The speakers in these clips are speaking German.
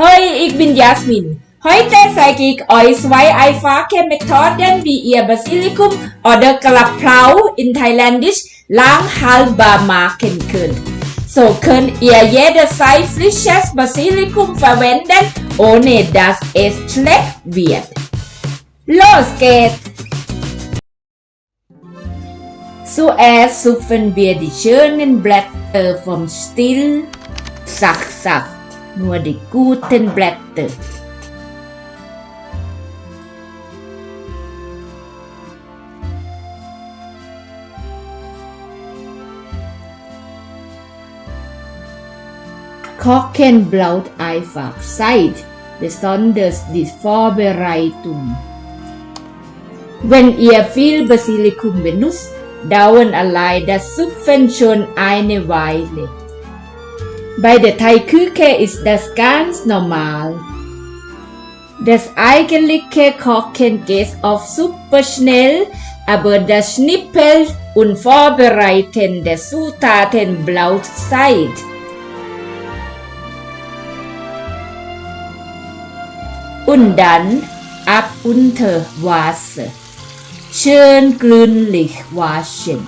Hoi, ik ben Jasmin. Heute zeige ich euch zwei einfache Methoden, wie ihr Basilikum oder Klaplau in Thailändisch lang haltbar machen könnt. So könnt ihr jederzeit frisches Basilikum verwenden, ohne dass es schlecht wird. Los geht's! Zuerst zupfen wir die schönen Blätter vom Still Sachsaft, nur die guten Blätter. Kochen braucht einfach Zeit, besonders die Vorbereitung. Wenn ihr viel Basilikum benutzt, dauern allein das Zupfen schon eine Weile. Bei der Thai-Küche ist das ganz normal. Das eigentliche Kochen geht oft super schnell, aber das Schnippeln und Vorbereiten der Zutaten braucht Zeit. Und dann ab unter Wasser. Schön grünlich waschen,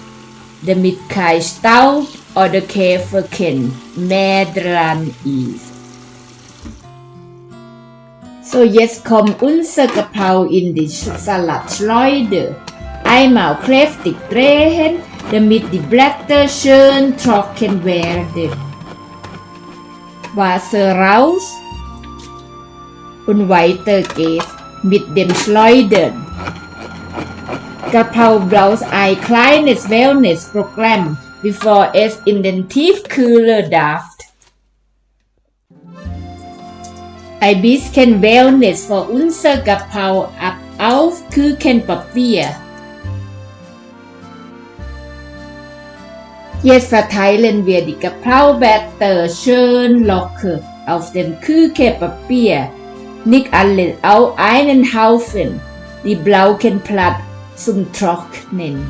damit kein Staub oder Käferchen mehr dran ist. So, jetzt kommt unser Gepau in die Salatschleuder. Einmal kräftig drehen, damit die Blätter schön trocken werden. Wasser raus und weiter geht's mit dem Schleudern. Gapau braucht ein kleines Wellness-Programm, bevor es in den Tiefkühler darf. Ein bisschen Wellness für unser Gapau ab auf Küchenpapier. Jetzt verteilen wir die Gapau-Blätter schön locker auf dem Küchenpapier. Nicht alle, auch einen Haufen. Die brauchen Platz zum Trocknen.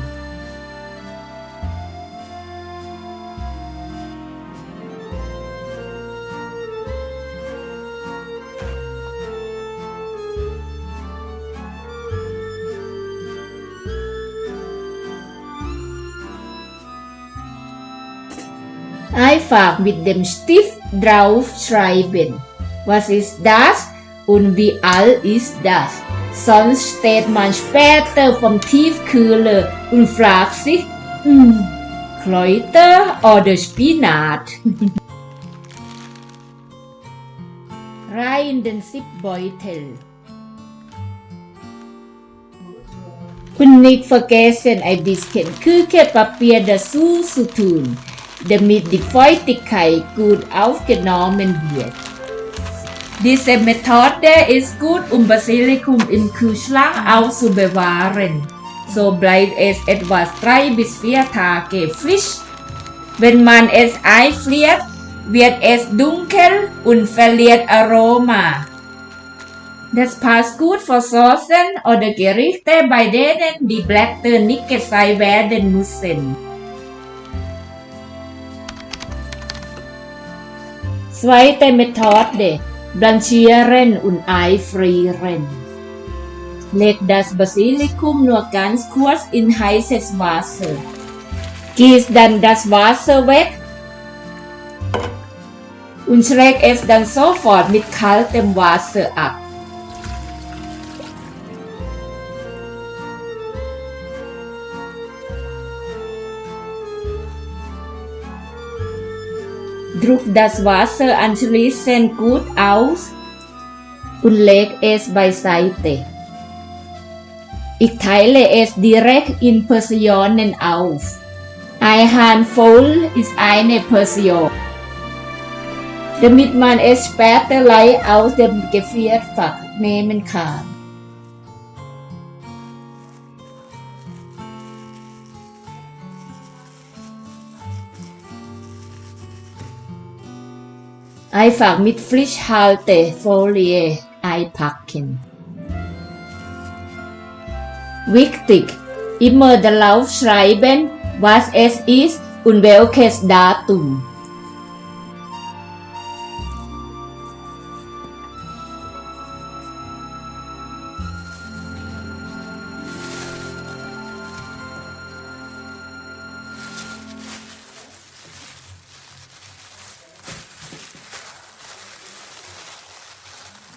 Einfach mit dem Stift draufschreiben. Was ist das und wie alt ist das? Sonst steht man später vom Tiefkühler und fragt sich, hm, Kräuter oder Spinat? Rein in den Zipbeutel. Und nicht vergessen, ein bisschen Küchenpapier dazu zu tun, damit die Feuchtigkeit gut aufgenommen wird. Diese Methode ist gut, um Basilikum im Kühlschrank aufzubewahren. So bleibt es etwa drei bis vier Tage frisch. Wenn man es einfriert, wird es dunkel und verliert Aroma. Das passt gut für Soßen oder Gerichte, bei denen die Blätter nicht gezeit werden müssen. Zweite Methode Blanchieren und einfrieren. Leg das Basilikum nur ganz kurz in heißes Wasser. Gieß dann das Wasser weg und schläg es dann sofort mit kaltem Wasser ab. Druck das Wasser anschließend gut aus und leg es beiseite. Ich teile es direkt in Portionen auf. Ein Handvoll ist eine Portion, damit man es später leicht aus dem Gefrierfach nehmen kann. Einfach mit Frischhaltefolie einpacken. Wichtig, immer darauf schreiben, was es ist und welches Datum.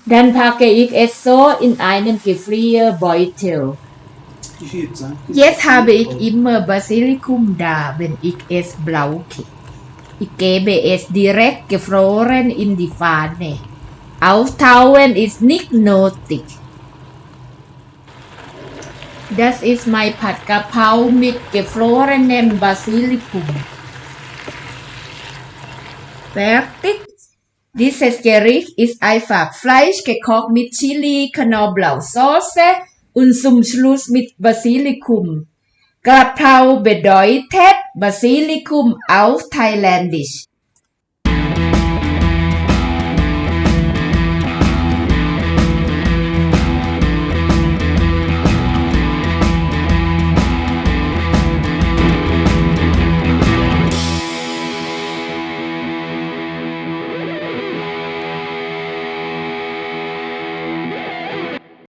Dann packe ich es so in einen Gefrierbeutel. Jetzt habe ich immer Basilikum da, wenn ich es brauche. Ich gebe es direkt gefroren in die Pfanne. Auftauen ist nicht nötig. Das ist mein Pad Kapau mit gefrorenem Basilikum. Fertig. Dieses Gericht ist einfach Fleisch gekocht mit Chili, Knoblauchsoße und zum Schluss mit Basilikum. Grapau bedeutet Basilikum auf Thailändisch.